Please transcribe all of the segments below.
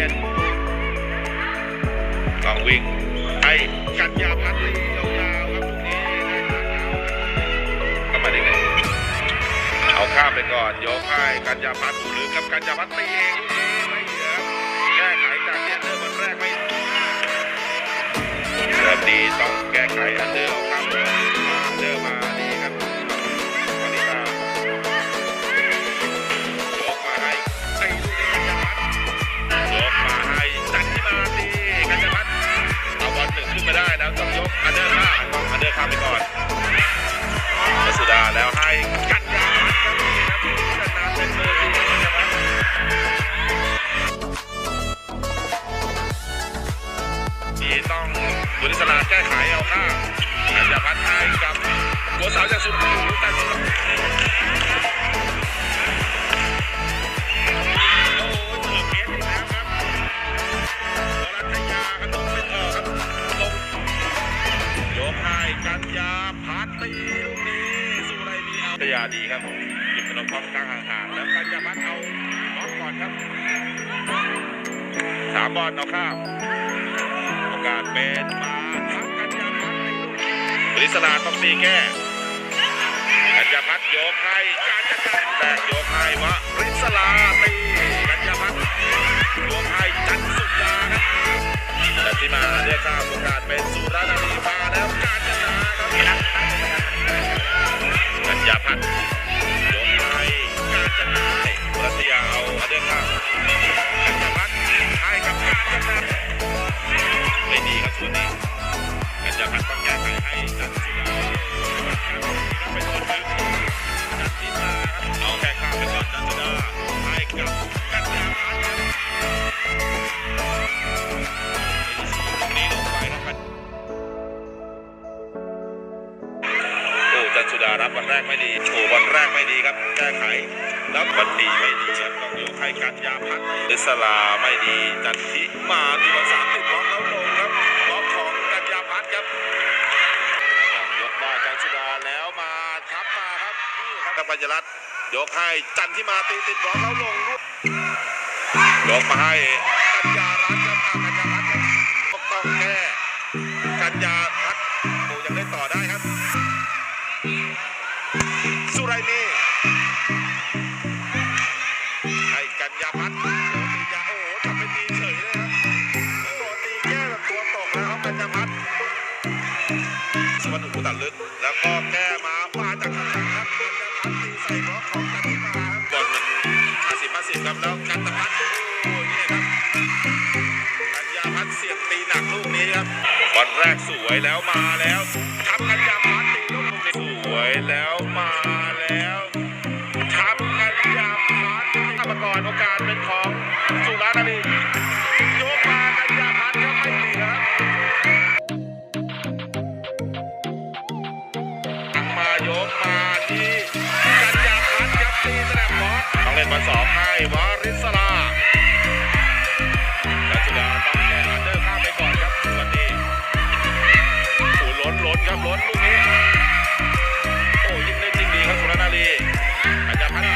ยนกองวิ่งไอ้กัญญาพัฒน์ลียาวๆครับตรงนี้เข้มาได้ไงเอาข้ามไปก่อนยกให้กัญญาพัฒน์หรือกับกัญญาพัฒน์ตีเองไม่เหลือแก้ไขจากเซนเตอร์อลแรกไม่เริ่มดีต้องแก้ไขอันเดิร์ บุริสลาแก้ไขเอาข้างกัญญาพัฒน์ให้กับหัวเสาจากสุดหูแต่สุดโอ้โหเจอเพชรอีกนะครับวรัตยาครับลงไม่อครับลงยกให้กัญญาพัฒน์ตีลูกนี้สุไรมีเอากัญญาดีครับหยิบขนมปังกลางห่างๆแล้วกัญญาพัฒน์เอาบอลก่อนครับสามบอลเอาข้าม กาสเป็นมาทักกัญญาพัฒน์ในลูกบริสลาต้องตีแก้กัญญาพัฒน์โยกให้การจัดการแรกยกให้วะบริสลาตีกัญญาพัฒน์โยกให้จันสุดาครับแต่ที่มาเรียกข้าวโอกาสเป็นสุรานารี ไม่ดีครับ แก้ไข แล้ววันดีไม่ดีครับต้องยกให้กัญญาพัฒน์ลิสลาไม่ดีจันทิมาที่วันสามติดบล็อกแล้วลงครับบล็อกของกัญญาพัฒน์ครับยกได้จันสุดาแล้วมาทับมาครับนี่ครับกัญญารัตน์ยกให้จันทิมาตีติดบล็อกแล้วลงด้วยกมาให้กัญญารัตน์ครับกัญญาพัฒน์ครับต้องแก้กัญญาพัฒน์โอ้ยังได้ต่อได้ครับสุ สวัสดิ์อุตัดลึก แล้วก็แก้มามาจากข้างหลังครับพัฒน์ตีใส่บล็อกของกันทิมาครับบอลมันห้าสิบห้าสิบครับแล้วกันตพัฒน์โอ้ยนี่ครับกัญญาพัฒน์เสียบตีหนักลูกนี้ครับบอลแรกสวยแล้วมาแล้วทำกัญญาพัฒน์ตีลูกนี้สวยแล้วมาแล้วทำกัญญาพัฒน์กรรมกรโอกาสเป็นของสุรานารี ต้องเล่นบอลสองให้วาริสลารัชดาต้องแก้อันเดอร์ข้ามไปก่อนครับสวัสดีโอ้ล้นล้นครับล้นลูกนี้ โอ้ยิ่งเล่นยิ่งดีครับสุรนารีกัญญาพัฒน์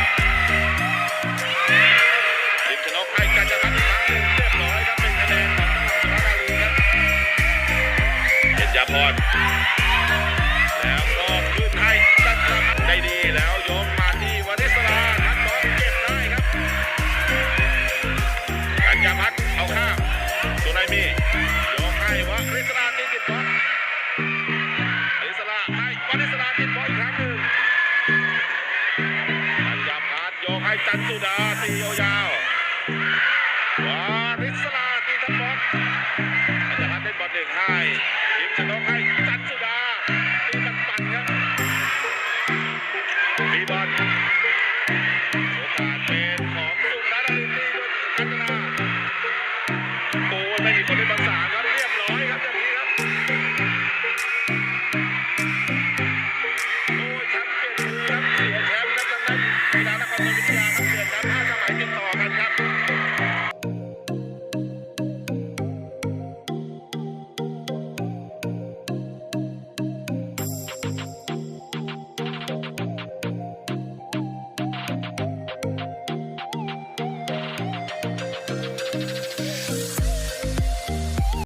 ลิมชนกให้กัญญาพัฒน์อีกครั้งหนึ่งเรียบร้อยครับเป็นคะแนนของสุรนารีครับเย็นยาพรแล้วก็ขึ้นให้กัญญาพัฒน์ได้ดีแล้วโย วาริสลาตีทั้งบอลอาจารย์เล่นบอลหนึ่งให้